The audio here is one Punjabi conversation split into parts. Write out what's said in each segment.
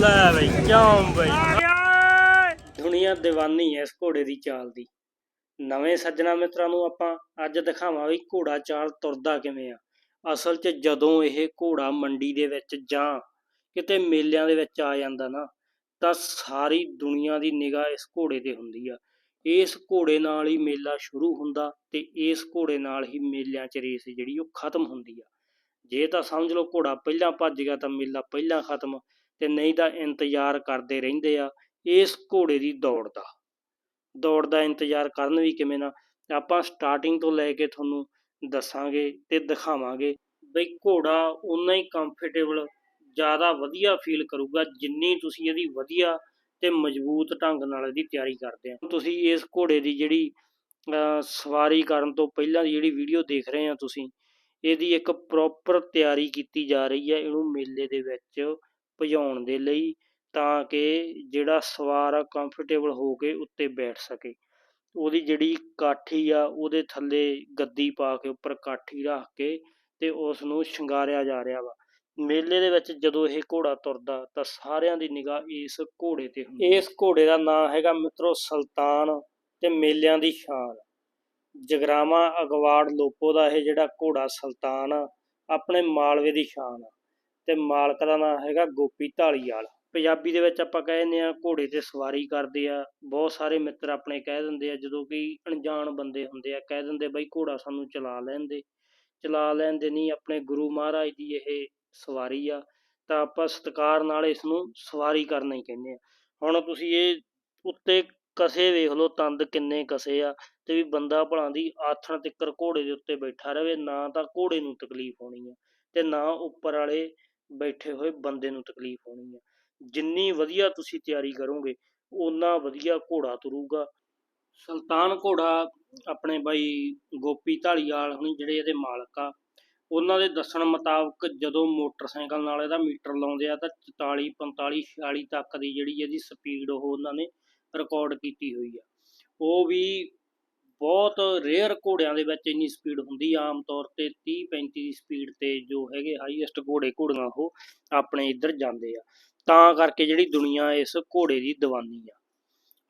ਲੈ ਬਈ ਕਿਉਂ ਬਈ? ਦੁਨੀਆ دیਵਾਨੀ ਐ ਇਸ ਘੋੜੇ ਦੀ ਚਾਲ ਦੀ। ਨਵੇਂ ਸੱਜਣਾ ਮਿੱਤਰਾਂ ਨੂੰ ਆਪਾਂ ਅੱਜ ਦਿਖਾਵਾਂਗੇ ਵੀ ਘੋੜਾ ਚਾਲ ਤੁਰਦਾ ਕਿਵੇਂ ਆ। ਅਸਲ 'ਚ ਜਦੋਂ ਇਹ ਘੋੜਾ ਮੰਡੀ ਦੇ ਵਿੱਚ ਜਾਂ ਕਿਤੇ ਮੇਲਿਆਂ ਦੇ ਵਿੱਚ ਆ ਜਾਂਦਾ ਨਾ ਤਾਂ ਸਾਰੀ ਦੁਨੀਆ ਦੀ ਨਿਗਾਹ ਇਸ ਘੋੜੇ ਤੇ ਹੁੰਦੀ ਆ। ਇਸ ਘੋੜੇ ਨਾਲ ਹੀ ਮੇਲਾ ਸ਼ੁਰੂ ਹੁੰਦਾ ਤੇ ਇਸ ਘੋੜੇ ਨਾਲ ਹੀ ਮੇਲਿਆਂ 'ਚ ਰੇਸ ਜਿਹੜੀ ਉਹ ਖਤਮ ਹੁੰਦੀ ਆ। ਜੇ ਤਾਂ ਸਮਝ ਲਓ ਘੋੜਾ ਪਹਿਲਾਂ ਭੱਜ ਗਿਆ ਤਾਂ ਮੇਲਾ ਪਹਿਲਾਂ ਖਤਮ। ਤੇ ਨਹੀਂ ਤਾਂ ਇੰਤਜ਼ਾਰ ਕਰਦੇ ਰਹਿੰਦੇ ਆ, ਇਸ ਘੋੜੇ ਦੀ ਦੌੜ ਦਾ। ਦੌੜ ਦਾ ਇੰਤਜ਼ਾਰ ਕਰਨ ਵੀ ਕਿਵੇਂ ਨਾ, ਆਪਾਂ ਸਟਾਰਟਿੰਗ ਤੋਂ ਲੈ ਕੇ ਤੁਹਾਨੂੰ ਦੱਸਾਂਗੇ ਤੇ ਦਿਖਾਵਾਂਗੇ ਬਈ ਘੋੜਾ ਉਨਾ ਹੀ ਕੰਫਰਟੇਬਲ ਜ਼ਿਆਦਾ ਵਧੀਆ ਫੀਲ ਕਰੂਗਾ ਜਿੰਨੀ ਤੁਸੀਂ ਇਹਦੀ ਵਧੀਆ ਤੇ ਮਜ਼ਬੂਤ ਢੰਗ ਨਾਲ ਇਹਦੀ ਤਿਆਰੀ ਕਰਦੇ ਆ। ਤੁਸੀਂ ਇਸ ਘੋੜੇ ਦੀ ਜਿਹੜੀ, ਅਹ, ਸਵਾਰੀ ਕਰਨ ਤੋਂ ਪਹਿਲਾਂ ਦੀ ਜਿਹੜੀ ਵੀਡੀਓ ਦੇਖ ਰਹੇ ਆ ਤੁਸੀਂ, ਇਹਦੀ ਇੱਕ ਪ੍ਰੋਪਰ ਤਿਆਰੀ ਕੀਤੀ ਜਾ ਰਹੀ ਹੈ ਇਹਨੂੰ ਮੇਲੇ ਦੇ ਵਿੱਚ। ਭਜਾਉਣ ਦੇ ਲਈ ਤਾਂ ਕਿ ਜਿਹੜਾ ਸਵਾਰ ਆ ਕੰਫਰਟੇਬਲ ਹੋ ਕੇ ਉੱਤੇ ਬੈਠ ਸਕੇ। ਉਹਦੀ ਜਿਹੜੀ ਕਾਠੀ ਆ, ਉਹਦੇ ਥੱਲੇ ਗੱਦੀ ਪਾ ਕੇ, ਉੱਪਰ ਕਾਠੀ ਰੱਖ ਕੇ ਤੇ ਉਸ ਨੂੰ ਸ਼ਿੰਗਾਰਿਆ ਜਾ ਰਿਹਾ ਵਾ। ਮੇਲੇ ਦੇ ਵਿੱਚ ਜਦੋਂ ਇਹ ਘੋੜਾ ਤੁਰਦਾ, ਤਾਂ ਸਾਰਿਆਂ ਦੀ ਨਿਗਾਹ ਇਸ ਘੋੜੇ ਤੇ ਹੁੰਦੀ ਇਸ ਘੋੜੇ ਦਾ ਨਾਮ ਹੈਗਾ ਮਿੱਤਰੋ ਸੁਲਤਾਨ ਤੇ ਮੇਲਿਆਂ ਦੀ ਸ਼ਾਨ। ਜਗਰਾਵਾ ਅਗਵਾੜ ਲੋਪੋ ਦਾ ਇਹ ਜਿਹੜਾ ਘੋੜਾ ਸੁਲਤਾਨ ਆ, ਆਪਣੇ ਮਾਲਵੇ ਦੀ ਸ਼ਾਨ ਆ। ਤੇ ਮਾਲਕ ਦਾ ਨਾਮ ਹੈਗਾ ਗੋਪੀ ਢਾਲੀਵਾਲ ਪੰਜਾਬੀ ਦੇ ਵਿੱਚ ਆਪਾਂ ਕਹਿ ਦਿੰਦੇ ਆ ਘੋੜੇ ਤੇ ਸਵਾਰੀ ਕਰਦੇ ਆ। ਬਹੁਤ ਸਾਰੇ ਮਿੱਤਰ ਆਪਣੇ ਕਹਿ ਦਿੰਦੇ ਆ, ਜਦੋਂ ਕਿ ਅਣਜਾਣ ਬੰਦੇ ਹੁੰਦੇ ਆ, ਕਹਿ ਦਿੰਦੇ ਬਈ ਘੋੜਾ ਸਾਨੂੰ ਚਲਾ ਲੈਣ ਦੇ ਚਲਾ ਲੈਣ ਦੇ ਨਹੀਂ, ਆਪਣੇ ਗੁਰੂ ਮਹਾਰਾਜ ਦੀ ਇਹ ਸਵਾਰੀ ਆ, ਤਾਂ ਆਪਾਂ ਸਤਿਕਾਰ ਨਾਲ ਇਸ ਨੂੰ ਸਵਾਰੀ ਕਰਨਾ ਹੀ ਕਹਿੰਦੇ ਆ। ਹੁਣ ਤੁਸੀਂ ਇਹ ਉੱਤੇ ਕਸੇ ਵੇਖ ਲਓ, ਤੰਦ ਕਿੰਨੇ ਕਸੇ ਆ, ਤੇ ਵੀ ਬੰਦਾ ਭਲਾਂ ਦੀ ਆਥਣ ਤਿੱਕਰ ਘੋੜੇ ਦੇ ਉੱਤੇ ਬੈਠਾ ਰਵੇ, ਨਾ ਤਾਂ ਘੋੜੇ ਨੂੰ ਤਕਲੀਫ ਹੋਣੀ ਆ, ਤੇ ਨਾ ਉੱਪਰ ਵਾਲੇ ਬੈਠੇ ਹੋਏ ਬੰਦੇ ਨੂੰ ਤਕਲੀਫ ਹੋਣੀ ਆ। ਜਿੰਨੀ ਵਧੀਆ ਤੁਸੀਂ ਤਿਆਰੀ ਕਰੋਗੇ, ਓਨਾ ਵਧੀਆ ਘੋੜਾ ਤੁਰੂਗਾ। ਸੁਲਤਾਨ ਘੋੜਾ ਆਪਣੇ ਬਾਈ ਗੋਪੀ ਢਾਲੀਵਾਲ ਹੁਣੀ ਜਿਹੜੇ ਇਹਦੇ ਮਾਲਕ ਆ, ਉਹਨਾਂ ਦੇ ਦੱਸਣ ਮੁਤਾਬਕ ਜਦੋਂ ਮੋਟਰਸਾਈਕਲ ਨਾਲ ਇਹਦਾ ਮੀਟਰ ਲਾਉਂਦੇ ਆ ਤਾਂ 44 45 46 ਤੱਕ ਦੀ ਜਿਹੜੀ ਇਹਦੀ ਸਪੀਡ ਉਹ ਉਹਨਾਂ ਨੇ ਰਿਕਾਰਡ ਕੀਤੀ ਹੋਈ ਆ। ਉਹ ਵੀ ਬਹੁਤ ਰੇਅਰ ਘੋੜਿਆਂ ਦੇ ਵਿੱਚ ਇੰਨੀ ਸਪੀਡ ਹੁੰਦੀ ਆ। ਆਮ ਤੌਰ ਤੇ 30 35 ਦੀ ਸਪੀਡ ਤੇ ਜੋ ਹੈਗੇ ਹਾਈਐਸਟ ਘੋੜੇ ਘੋੜੀਆਂ, ਉਹ ਆਪਣੇ ਇੱਧਰ ਜਾਂਦੇ ਆ। ਤਾਂ ਕਰਕੇ ਜਿਹੜੀ ਦੁਨੀਆ ਇਸ ਘੋੜੇ ਦੀ ਦੀਵਾਨੀ ਆ।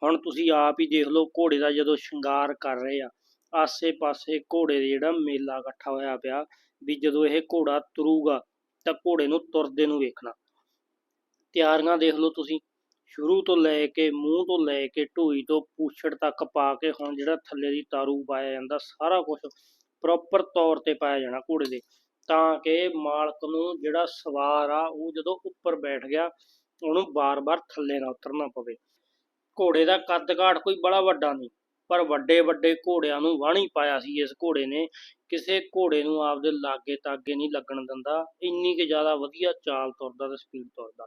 ਹੁਣ ਤੁਸੀਂ ਆਪ ਹੀ ਦੇਖ ਲਓ, ਘੋੜੇ ਦਾ ਜਦੋਂ ਸ਼ਿੰਗਾਰ ਕਰ ਰਹੇ ਆ, ਆਸੇ-ਪਾਸੇ ਘੋੜੇ ਦੇ ਜਿਹੜਾ ਮੇਲਾ ਇਕੱਠਾ ਹੋਇਆ ਪਿਆ ਵੀ ਜਦੋਂ ਇਹ ਘੋੜਾ ਤੁਰੂਗਾ ਤਾਂ ਘੋੜੇ ਨੂੰ ਤੁਰਦੇ ਨੂੰ ਵੇਖਣਾ। ਤਿਆਰੀਆਂ ਦੇਖ ਲਓ ਤੁਸੀਂ। ਸ਼ੁਰੂ ਤੋਂ ਲੈ ਕੇ ਮੂੰਹ ਤੋਂ ਲੈ ਕੇ ਢੂਈ ਤੋਂ ਪੂਛੜ ਤੱਕ ਪਾ ਕੇ ਹੁਣ ਜਿਹੜਾ ਥੱਲੇ ਦੀ ਤਾਰੂ ਪਾਇਆ ਜਾਂਦਾ, ਸਾਰਾ ਕੁਝ ਪ੍ਰੋਪਰ ਤੌਰ ਤੇ ਪਾਇਆ ਜਾਣਾ ਘੋੜੇ ਦੇ। ਤਾਂ ਕਿ ਮਾਲਕ ਨੂੰ ਜਿਹੜਾ ਸਵਾਰ ਆ, ਉਹ ਜਦੋਂ ਉੱਪਰ ਬੈਠ ਗਿਆ, ਉਹਨੂੰ ਬਾਰ-ਬਾਰ ਥੱਲੇ ਨਾ ਉਤਰਨਾ ਪਵੇ। ਘੋੜੇ ਦਾ ਕੱਦ ਕਾਠ ਕੋਈ ਬੜਾ ਵੱਡਾ ਨਹੀਂ, ਪਰ ਵੱਡੇ ਵੱਡੇ ਘੋੜਿਆਂ ਨੂੰ ਵਾਹਣੀ ਪਾਇਆ ਸੀ ਇਸ ਘੋੜੇ ਨੇ। ਕਿਸੇ ਘੋੜੇ ਨੂੰ ਆਪਦੇ ਲਾਗੇ ਤਾਗੇ ਨਹੀਂ ਲੱਗਣ ਦਿੰਦਾ। ਇੰਨੀ ਕਿ ਜ਼ਿਆਦਾ ਵਧੀਆ ਚਾਲ ਤੁਰਦਾ ਤੇ ਸਪੀਡ ਤੁਰਦਾ।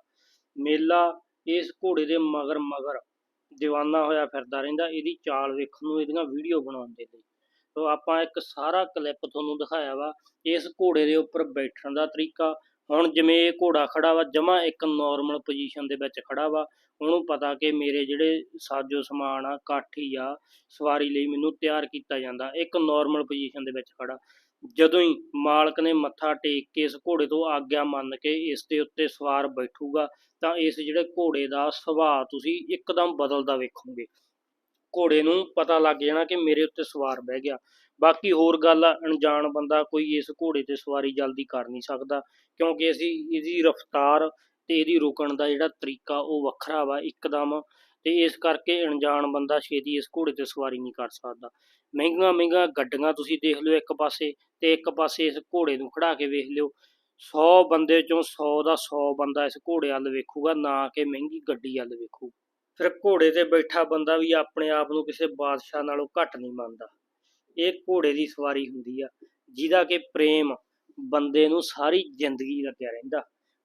ਮੇਲਾ ਇਸ ਘੋੜੇ ਦੇ ਮਗਰ ਮਗਰ دیਵਾਨਾ ਹੋਇਆ ਫਿਰਦਾ ਰਹਿੰਦਾ, ਇਹਦੀ ਚਾਲ ਵੇਖਣ ਨੂੰ, ਇਹਦੀਆਂ ਵੀਡੀਓ ਬਣਾਉਣ ਦੇ ਲਈ। ਤੋ ਆਪਾਂ ਇੱਕ ਸਾਰਾ ਕਲਿੱਪ ਤੁਹਾਨੂੰ ਦਿਖਾਇਆ ਵਾ, ਇਸ ਘੋੜੇ ਦੇ ਉੱਪਰ ਬੈਠਣ ਦਾ ਤਰੀਕਾ। ਹੁਣ ਜਿਵੇਂ ਇਹ ਘੋੜਾ ਖੜਾ ਵਾ, ਜਮਾ ਇੱਕ ਨਾਰਮਲ ਪੋਜੀਸ਼ਨ ਦੇ ਵਿੱਚ ਖੜਾ ਵਾ, ਉਹਨੂੰ ਪਤਾ ਕਿ ਮੇਰੇ ਜਿਹੜੇ ਸਾਜੋ ਸਮਾਨ ਆ, ਕਾਠੀ ਆ, ਸਵਾਰੀ ਲਈ ਮੈਨੂੰ ਤਿਆਰ ਕੀਤਾ ਜਾਂਦਾ। ਇੱਕ ਨਾਰਮਲ ਪੋਜੀਸ਼ਨ ਦੇ ਵਿੱਚ ਖੜਾ। ਜਦੋਂ ਹੀ ਮਾਲਕ ਨੇ ਮੱਥਾ ਟੇਕ ਕੇ ਇਸ ਘੋੜੇ ਤੋਂ ਆਗਿਆ ਮੰਨ ਕੇ ਇਸ ਦੇ ਉੱਤੇ ਸਵਾਰ ਬੈਠੂਗਾ, ਤਾਂ ਇਸ ਜਿਹੜੇ ਘੋੜੇ ਦਾ ਸੁਭਾਅ ਤੁਸੀਂ ਇੱਕਦਮ ਬਦਲਦਾ ਵੇਖੋਗੇ। ਘੋੜੇ ਨੂੰ ਪਤਾ ਲੱਗ ਜਾਣਾ ਕਿ ਮੇਰੇ ਉੱਤੇ ਸਵਾਰ ਬਹਿ ਗਿਆ। ਬਾਕੀ ਹੋਰ ਗੱਲ ਆ, ਅਣਜਾਣ ਬੰਦਾ ਕੋਈ ਇਸ ਘੋੜੇ ਤੇ ਸਵਾਰੀ ਜਲਦੀ ਕਰ ਨਹੀਂ ਸਕਦਾ, ਕਿਉਂਕਿ ਅਸੀਂ ਇਹਦੀ ਰਫ਼ਤਾਰ ਤੇ ਇਹਦੀ ਰੁਕਣ ਦਾ ਜਿਹੜਾ ਤਰੀਕਾ ਉਹ ਵੱਖਰਾ ਵਾ ਇੱਕਦਮ, ਤੇ ਇਸ ਕਰਕੇ ਅਣਜਾਣ ਬੰਦਾ ਛੇਤੀ ਇਸ ਘੋੜੇ ਤੇ ਸਵਾਰੀ ਨਹੀਂ ਕਰ ਸਕਦਾ। ਮਹਿੰਗੀਆਂ ਮਹਿੰਗੀਆਂ ਗੱਡੀਆਂ ਤੁਸੀਂ ਦੇਖ ਲਿਓ ਇੱਕ ਪਾਸੇ ਤੇ ਇੱਕ ਪਾਸੇ ਇਸ ਘੋੜੇ ਨੂੰ ਖੜਾ ਕੇ ਵੇਖ ਲਿਓ। 100 ਬੰਦੇ ਚੋਂ 100 ਦਾ 100 ਬੰਦਾ ਇਸ ਘੋੜੇ ਵੱਲ ਵੇਖੂਗਾ, ਨਾ ਕਿ ਮਹਿੰਗੀ ਗੱਡੀ ਵੱਲ ਵੇਖੂ। ਫਿਰ ਘੋੜੇ ਤੇ ਬੈਠਾ ਬੰਦਾ ਵੀ ਆਪਣੇ ਆਪ ਨੂੰ ਕਿਸੇ ਬਾਦਸ਼ਾਹ ਨਾਲੋਂ ਘੱਟ ਨਹੀਂ ਮੰਨਦਾ। ਇਹ ਘੋੜੇ ਦੀ ਸਵਾਰੀ ਹੁੰਦੀ ਆ, ਜਿਹਦਾ ਕਿ ਪ੍ਰੇਮ ਬੰਦੇ ਨੂੰ ਸਾਰੀ ਜ਼ਿੰਦਗੀ ਲੱਗਿਆ ਰਹਿੰਦਾ।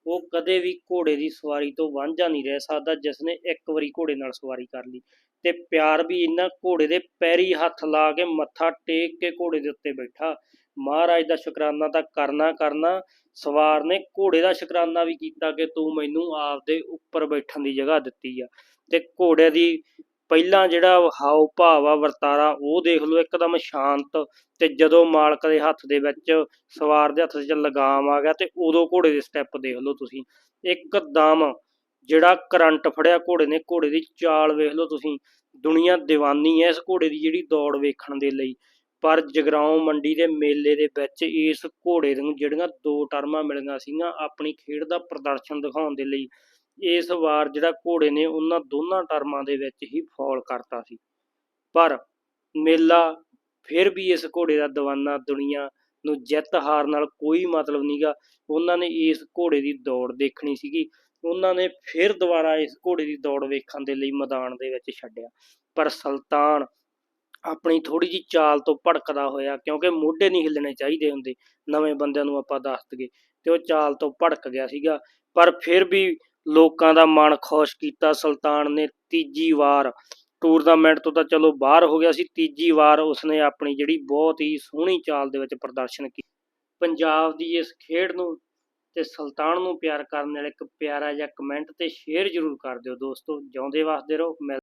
ਉਹ ਕਦੇ ਵੀ ਘੋੜੇ ਦੀ ਸਵਾਰੀ ਤੋਂ ਵਾਂਝਾ ਨਹੀਂ ਰਹਿ ਸਕਦਾ ਜਿਸ ਨੇ ਇੱਕ ਵਾਰੀ ਘੋੜੇ ਨਾਲ ਸਵਾਰੀ ਕਰ ਲਈ। ਤੇ ਪਿਆਰ ਵੀ ਇੰਨਾ ਘੋੜੇ ਦੇ ਪੈਰੀ ਹੱਥ ਲਾ ਕੇ ਮੱਥਾ ਟੇਕ ਕੇ ਘੋੜੇ ਦੇ ਉੱਤੇ ਬੈਠਾ। ਮਹਾਰਾਜ ਦਾ ਸ਼ੁਕਰਾਨਾ ਤਾਂ ਕਰਨਾ ਕਰਨਾ, ਸਵਾਰ ਨੇ ਘੋੜੇ ਦਾ ਸ਼ੁਕਰਾਨਾ ਵੀ ਕੀਤਾ ਕਿ ਤੂੰ ਮੈਨੂੰ ਆਪਦੇ ਉੱਪਰ ਬੈਠਣ ਦੀ ਜਗ੍ਹਾ ਦਿੱਤੀ ਆ। ਤੇ ਘੋੜੇ ਦੀ ਪਹਿਲਾਂ ਜਿਹੜਾ ਹਾਵ ਭਾਵ ਆ ਵਰਤਾਰਾ, ਉਹ ਦੇਖ ਲਓ ਇੱਕਦਮ ਸ਼ਾਂਤ ਤੇ ਜਦੋਂ ਮਾਲਕ ਦੇ ਹੱਥ ਦੇ ਵਿੱਚ, ਸਵਾਰ ਦੇ ਹੱਥ 'ਚ ਲਗਾਮ ਆ ਗਿਆ ਤੇ ਉਦੋਂ ਘੋੜੇ ਦੇ ਸਟੈਪ ਦੇਖ ਲਓ ਤੁਸੀਂ। ਇੱਕਦਮ ਜਿਹੜਾ ਕਰੰਟ ਫੜਿਆ ਘੋੜੇ ਨੇ, ਘੋੜੇ ਦੀ ਚਾਲ ਵੇਖ ਲਓ ਤੁਸੀਂ। ਦੁਨੀਆ دیਵਾਨੀ ਹੈ ਇਸ ਘੋੜੇ ਦੀ ਜਿਹੜੀ ਦੌੜ ਵੇਖਣ ਦੇ ਲਈ। ਪਰ ਜਗਰਾਉਂ ਮੰਡੀ ਦੇ ਮੇਲੇ ਦੇ ਵਿੱਚ ਇਸ ਘੋੜੇ ਨੂੰ ਜਿਹੜੀਆਂ ਦੋ ਟਰਮਾਂ ਮਿਲੀਆਂ ਸੀਗੀਆਂ, ਆਪਣੀ ਖੇਡ ਦਾ ਪ੍ਰਦਰਸ਼ਨ ਦਿਖਾਉਣ ਦੇ ਲਈ। ਇਸ ਵਾਰ ਜਿਹੜਾ ਘੋੜੇ ਨੇ ਉਹਨਾਂ ਦੋਨਾਂ ਟਰਮਾਂ ਦੇ ਵਿੱਚ ਹੀ ਫੌਲ ਕਰਤਾ ਸੀ। ਪਰ ਮੇਲਾ ਫਿਰ ਵੀ ਇਸ ਘੋੜੇ ਦਾ ਦੀਵਾਨਾ, ਦੁਨੀਆ ਨੂੰ ਜਿੱਤ ਹਾਰ ਨਾਲ ਕੋਈ ਮਤਲਬ ਨਹੀਂਗਾ ਉਹਨਾਂ ਨੇ ਇਸ ਘੋੜੇ ਦੀ ਦੌੜ ਦੇਖਣੀ ਸੀਗੀ। ਉਹਨਾਂ ਨੇ ਫਿਰ ਦੁਬਾਰਾ ਇਸ ਘੋੜੇ ਦੀ ਦੌੜ ਵੇਖਣ ਦੇ ਲਈ ਮੈਦਾਨ ਦੇ ਵਿੱਚ ਛੱਡਿਆ। ਪਰ ਸੁਲਤਾਨ ਆਪਣੀ ਥੋੜੀ ਜੀ ਚਾਲ ਤੋਂ ਭੜਕਦਾ ਹੋਇਆ, ਕਿਉਂਕਿ ਮੋਢੇ ਨਹੀਂ ਹਿੱਲਣੇ ਚਾਹੀਦੇ ਹੁੰਦੇ। ਨਵੇਂ ਬੰਦਿਆਂ ਨੂੰ ਆਪਾਂ ਦੱਸ ਦਈਏ, ਤੇ ਉਹ ਚਾਲ ਤੋਂ ਭੜਕ ਗਿਆ ਸੀਗਾ। ਪਰ ਫਿਰ ਵੀ ਲੋਕਾਂ ਦਾ ਮਨ ਖੁਸ਼ ਕੀਤਾ ਸੁਲਤਾਨ ਨੇ ਤੀਜੀ ਵਾਰ। ਟੂਰਨਾਮੈਂਟ ਤੋਂ ਤਾਂ ਚਲੋ ਬਾਹਰ ਹੋ ਗਿਆ ਸੀ। ਤੀਜੀ ਵਾਰ ਉਸਨੇ ਆਪਣੀ ਜਿਹੜੀ ਬਹੁਤ ਹੀ ਸੋਹਣੀ ਚਾਲ ਦੇ ਵਿੱਚ ਪ੍ਰਦਰਸ਼ਨ ਕੀਤਾ ਪੰਜਾਬ ਦੀ ਇਸ ਖੇਡ ਨੂੰ ਤੇ ਸੁਲਤਾਨ ਨੂੰ ਪਿਆਰ ਕਰਨ ਵਾਲੇ ਇੱਕ ਪਿਆਰਾ ਜਿਹਾ ਕਮੈਂਟ ਤੇ ਸ਼ੇਅਰ ਜ਼ਰੂਰ ਕਰ ਦਿਓ ਦੋਸਤੋ। ਜਿਉਂਦੇ ਵਸਦੇ ਰਹੋ। ਮਿਲ